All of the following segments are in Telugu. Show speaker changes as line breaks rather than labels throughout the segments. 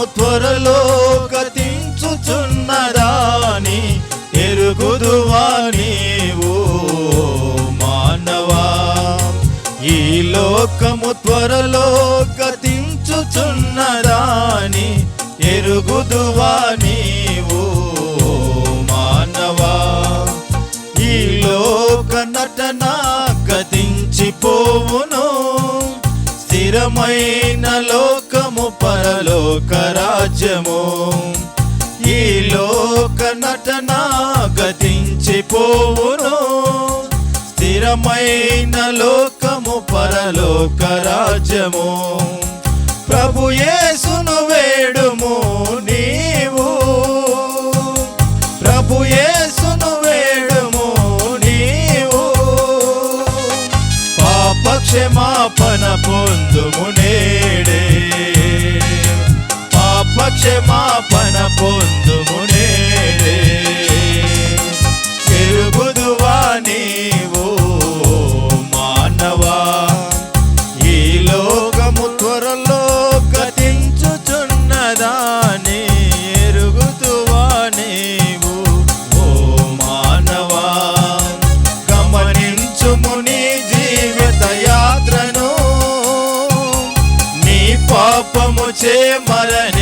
లోకము త్వరలో గతించుచున్నదాని ఎరుగుదువా నీవు మానవా. ఈ లోకము త్వరలో గతించుచున్నదాని ఎరుగుదువా నీవు మానవా. ఈ లోక నటన గతించిపోవును స్థిరమైన పరలోక రాజ్యము ఈ లోక నటన గతించిపోవును. స్థిరమైన లోకము పరలోక రాజ్యము ప్రభు యేసును వేడుము నీవు. ప్రభు యేసును వేడుము నీవు. పాప క్షమాపణ పొందుము నేడే. క్షమాపణ పొందుము నేడే. ఎరుగుదువా నీవు మానవా? ఈ లోకము త్వరలో గతించుచున్నదాని ఎరుగుతువా నీవు ఓ మానవా? గమనించుము నీ జీవిత యాత్రను నీ పాపము చే మరణి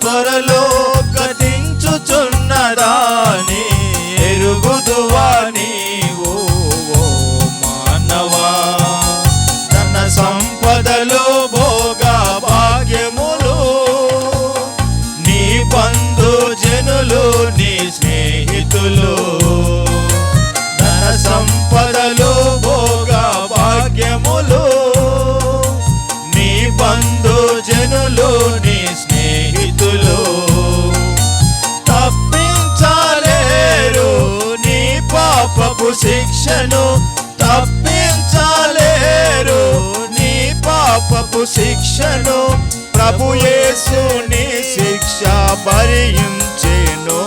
త్వరలో గతించుచున్నదాని ఎరుగుదువా నీవు ఓ మానవా? తన సంపదలు భోగ భాగ్యములు నీ బంధు జనులు నీ స్నేహితులు. శిక్షను తప్పించలేరు. నీ పాపపు శిక్షను ప్రభు శిక్ష భరించెను.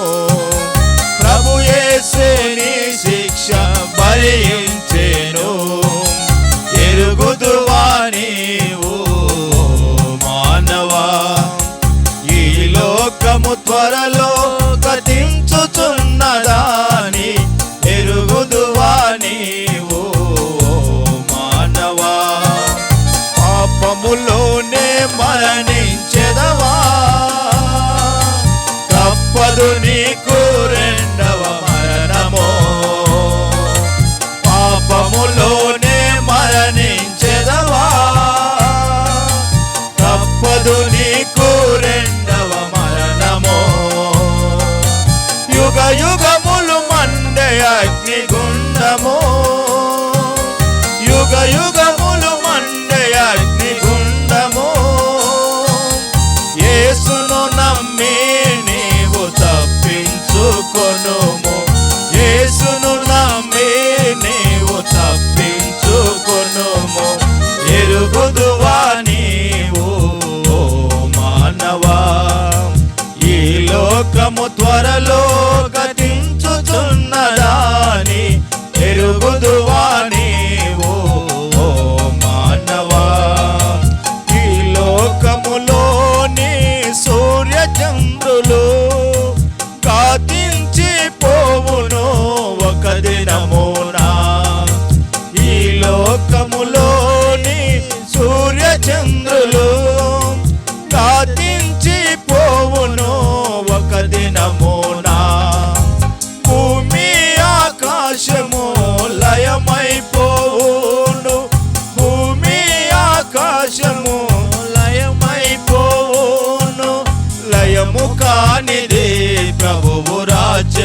తప్పదు నీకు రెండవ మరణమో. పాపములోనే మరణించెదవా? తప్పదు నీకు రెండవ మరణమో. యుగ యుగ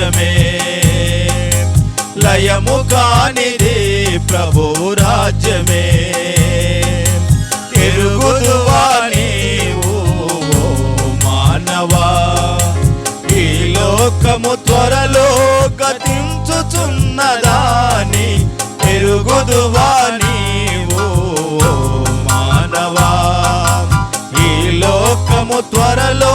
రాజ్యమే లయము కానిది ప్రభు రాజ్యమే. ఎరుగుదువా నీవు ఓ మానవా. ఈ లోకము త్వరలో గతించుచున్నదాని ఎరుగుదువా నీవు ఓ మానవా. ఈ లోకము త్వరలో